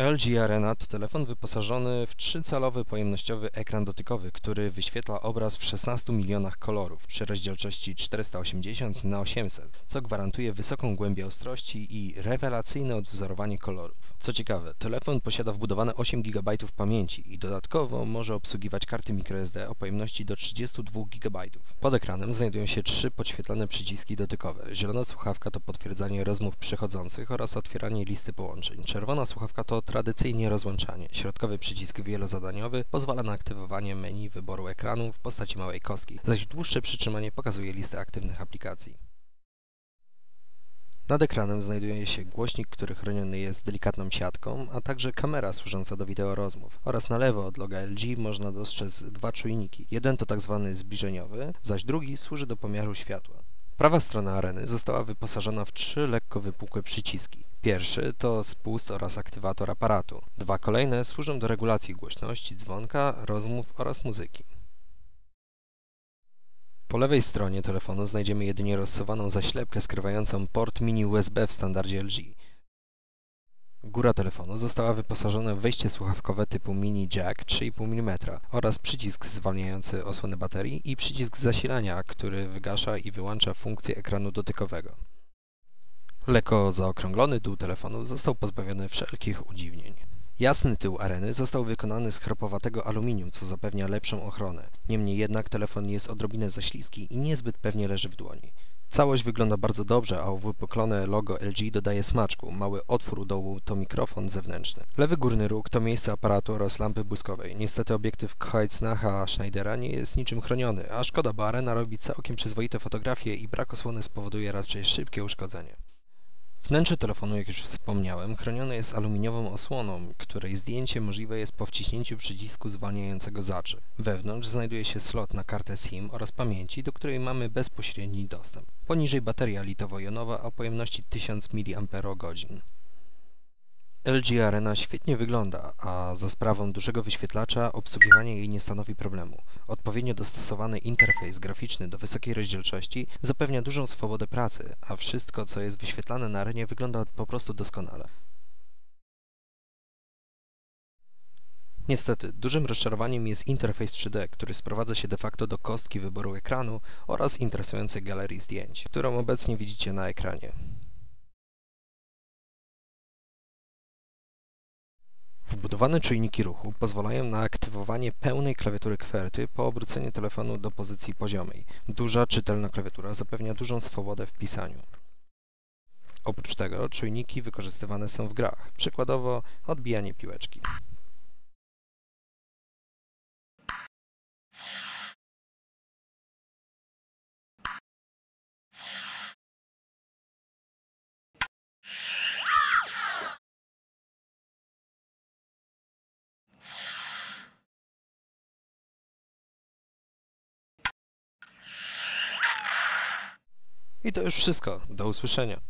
LG Arena to telefon wyposażony w trzycalowy pojemnościowy ekran dotykowy, który wyświetla obraz w 16 milionach kolorów przy rozdzielczości 480 na 800, co gwarantuje wysoką głębię ostrości i rewelacyjne odwzorowanie kolorów. Co ciekawe, telefon posiada wbudowane 8 GB pamięci i dodatkowo może obsługiwać karty microSD o pojemności do 32 GB. Pod ekranem znajdują się trzy podświetlone przyciski dotykowe. Zielona słuchawka to potwierdzanie rozmów przychodzących oraz otwieranie listy połączeń. Czerwona słuchawka to tradycyjnie rozłączanie. Środkowy przycisk wielozadaniowy pozwala na aktywowanie menu wyboru ekranu w postaci małej kostki, zaś dłuższe przytrzymanie pokazuje listę aktywnych aplikacji. Nad ekranem znajduje się głośnik, który chroniony jest delikatną siatką, a także kamera służąca do wideo rozmów. Oraz na lewo od loga LG można dostrzec dwa czujniki. Jeden to tzw. Tak zbliżeniowy, zaś drugi służy do pomiaru światła. Prawa strona areny została wyposażona w trzy lekko wypukłe przyciski. Pierwszy to spust oraz aktywator aparatu. Dwa kolejne służą do regulacji głośności dzwonka, rozmów oraz muzyki. Po lewej stronie telefonu znajdziemy jedynie rozsuwaną zaślepkę skrywającą port mini USB w standardzie LG. Góra telefonu została wyposażona w wejście słuchawkowe typu mini jack 3,5 mm oraz przycisk zwalniający osłonę baterii i przycisk zasilania, który wygasza i wyłącza funkcję ekranu dotykowego. Lekko zaokrąglony dół telefonu został pozbawiony wszelkich udziwnień. Jasny tył areny został wykonany z chropowatego aluminium, co zapewnia lepszą ochronę. Niemniej jednak telefon jest odrobinę za śliski i niezbyt pewnie leży w dłoni. Całość wygląda bardzo dobrze, a uwypuklone logo LG dodaje smaczku. Mały otwór u dołu to mikrofon zewnętrzny. Lewy górny róg to miejsce aparatu oraz lampy błyskowej. Niestety obiektyw Kreuznacha Schneidera nie jest niczym chroniony, a szkoda, bo arena robi całkiem przyzwoite fotografie i brak osłony spowoduje raczej szybkie uszkodzenie. Wnętrze telefonu, jak już wspomniałem, chronione jest aluminiową osłoną, której zdjęcie możliwe jest po wciśnięciu przycisku zwalniającego zaczy. Wewnątrz znajduje się slot na kartę SIM oraz pamięci, do której mamy bezpośredni dostęp. Poniżej bateria litowo-jonowa o pojemności 1000 mAh. LG Arena świetnie wygląda, a za sprawą dużego wyświetlacza obsługiwanie jej nie stanowi problemu. Odpowiednio dostosowany interfejs graficzny do wysokiej rozdzielczości zapewnia dużą swobodę pracy, a wszystko, co jest wyświetlane na arenie wygląda po prostu doskonale. Niestety, dużym rozczarowaniem jest interfejs 3D, który sprowadza się de facto do kostki wyboru ekranu oraz interesującej galerii zdjęć, którą obecnie widzicie na ekranie. Wbudowane czujniki ruchu pozwalają na aktywowanie pełnej klawiatury kwerty po obróceniu telefonu do pozycji poziomej. Duża, czytelna klawiatura zapewnia dużą swobodę w pisaniu. Oprócz tego czujniki wykorzystywane są w grach, przykładowo odbijanie piłeczki. I to już wszystko. Do usłyszenia.